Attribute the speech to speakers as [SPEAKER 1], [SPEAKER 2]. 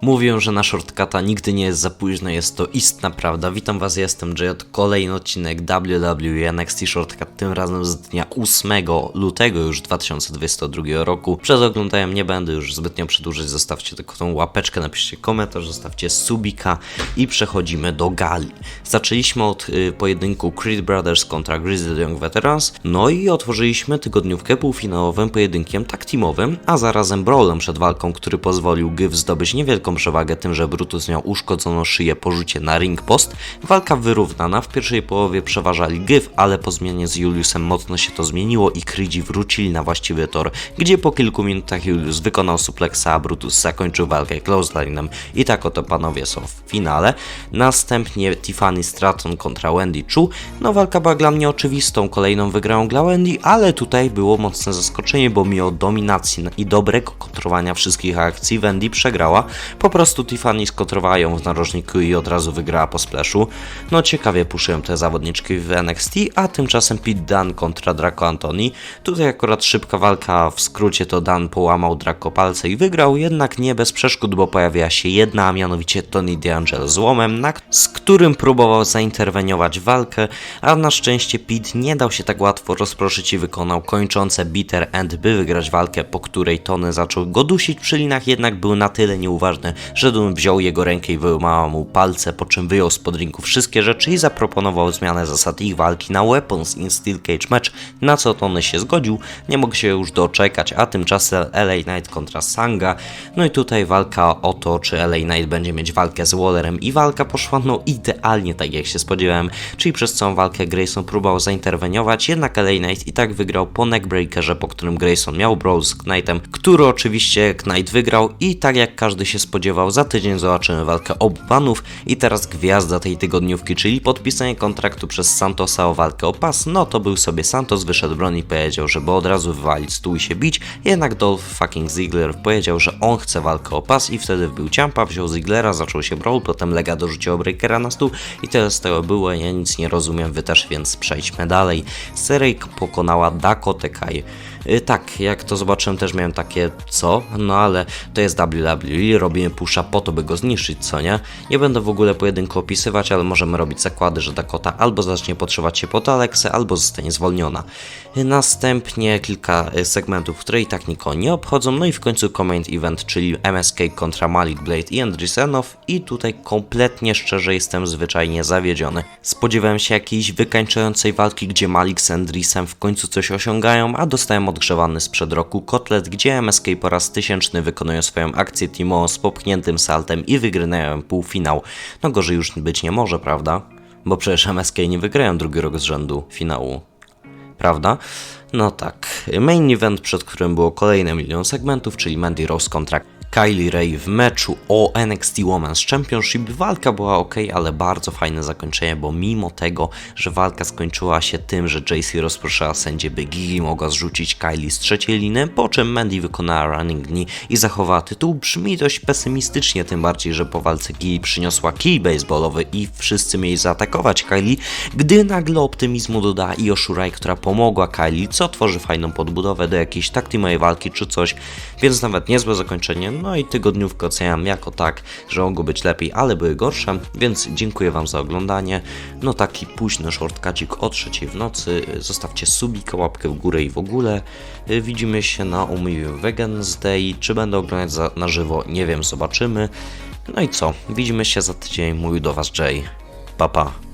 [SPEAKER 1] Mówią, że na shortcuta nigdy nie jest za późno, jest to istna prawda. Witam was, jestem to kolejny odcinek WWE NXT Shortcut, tym razem z dnia 8 lutego już 2022 roku. Przez oglądałem nie będę już zbytnio przedłużać, zostawcie tylko tą łapeczkę, napiszcie komentarz, zostawcie subika i przechodzimy do gali. Zaczęliśmy od y, pojedynku Creed Brothers kontra Grizzly Young Veterans, no i otworzyliśmy tygodniówkę półfinałowym pojedynkiem tag teamowym, a zarazem brawlem przed walką, który pozwolił Gyv zdobyć niewielką przewagę tym, że Brutus miał uszkodzoną szyję po rzucie na ring post. Walka wyrównana, w pierwszej połowie przeważali Gyv, ale po zmianie z Juliusem mocno się to zmieniło i Creedzi wrócili na właściwy tor, gdzie po kilku minutach Julius wykonał suplexa, a Brutus zakończył walkę clothesline'em i tak oto panowie są w finale. Następnie Tiffany Stratton kontra Wendy Chu. No walka była dla mnie oczywistą, kolejną wygraną dla Wendy, ale tutaj było mocne zaskoczenie, bo mimo dominacji i dobrego kontrowania wszystkich akcji Wendy przegrała. Po prostu Tiffany skotrowała ją w narożniku i od razu wygrała po splashu. No ciekawie puszyłem te zawodniczki w NXT, a tymczasem Pete Dan kontra Draco Antoni. Tutaj akurat szybka walka, w skrócie to Dan połamał Draco palce i wygrał, jednak nie bez przeszkód, bo pojawiła się jedna, a mianowicie Tony D'Angelo z łomem, z którym próbował zainterweniować walkę, a na szczęście Pete nie dał się tak łatwo rozproszyć i wykonał kończące bitter end, by wygrać walkę, po której Tony zaczął go dusić przy linach, jednak był na tyle nieuważny, że Dun wziął jego rękę i wyłamał mu palce, po czym wyjął spod ringu wszystkie rzeczy i zaproponował zmianę zasad ich walki na Weapons in Steel Cage Match, na co Tony się zgodził, nie mógł się już doczekać, a tymczasem LA Knight kontra Sanga, no i tutaj walka o to, czy LA Knight będzie mieć walkę z Wallerem. I walka poszła no idealnie tak jak się spodziewałem, czyli przez całą walkę Grayson próbował zainterweniować, jednak LA Knight i tak wygrał po neckbreakerze, po którym Grayson miał brawl z Knightem, który oczywiście Knight wygrał. I tak jak każdy się spodziewał, za tydzień zobaczymy walkę obu panów i teraz gwiazda tej tygodniówki, czyli podpisanie kontraktu przez Santosa o walkę o pas, no to był sobie Santos, wyszedł broń i powiedział, żeby od razu wywalić stół i się bić, jednak Dolph fucking Ziggler powiedział, że on chce walkę o pas i wtedy wbił ciampa, wziął Zigglera, zaczął się brawl, potem Lega dorzucił Breakera na stół i tyle z tego było, ja nic nie rozumiem, wy też, więc przejdźmy dalej. Serej pokonała Dakota Kai. Y, Tak, jak to zobaczyłem też miałem takie co, no ale to jest WWE, robimy pusza po to, by go zniszczyć, co nie? Nie będę w ogóle pojedynku opisywać, ale możemy robić zakłady, że Dakota albo zacznie podszywać się pod Aleksę, albo zostanie zwolniona. Y, Następnie kilka y, segmentów, które i tak nikogo nie obchodzą, no i w końcu Comment Event, czyli MSK kontra Malik Blade i Andrisenow i tutaj kompletnie szczerze jestem zwyczajnie zawiedziony. Spodziewałem się jakiejś wykańczającej walki, gdzie Malik z Andrisem w końcu coś osiągają, a dostałem odgrzewany sprzed roku kotlet, gdzie MSK po raz tysięczny wykonują swoją akcję teamową z popchniętym saltem i wygrywają półfinał. No gorzej już być nie może, prawda? Bo przecież MSK nie wygrają drugi rok z rzędu finału prawda? No tak. Main event, przed którym było kolejne milion segmentów, czyli Mandy Rose kontra Kylie Ray w meczu o NXT Women's Championship. Walka była ok, ale bardzo fajne zakończenie, bo mimo tego, że walka skończyła się tym, że JC rozproszyła sędzię, by Gigi mogła zrzucić Kylie z trzeciej liny, po czym Mandy wykonała running knee i zachowała tytuł, brzmi dość pesymistycznie, tym bardziej, że po walce Gigi przyniosła kij baseballowy i wszyscy mieli zaatakować Kylie, gdy nagle optymizmu dodała Io Shirai, która pomogła Kylie, co tworzy fajną podbudowę do jakiejś taktymowej walki czy coś, więc nawet niezłe zakończenie, no i tygodniówkę oceniam jako tak, że mogło być lepiej, ale były gorsze, więc dziękuję Wam za oglądanie. No taki późny shortcacik o trzeciej w nocy. Zostawcie subika, łapkę w górę i w ogóle. Widzimy się na Umówieniu Wednesday. Czy będę oglądać za, na żywo? Nie wiem, zobaczymy. No i co? Widzimy się za tydzień. Mówił do Was Jay. Pa, pa.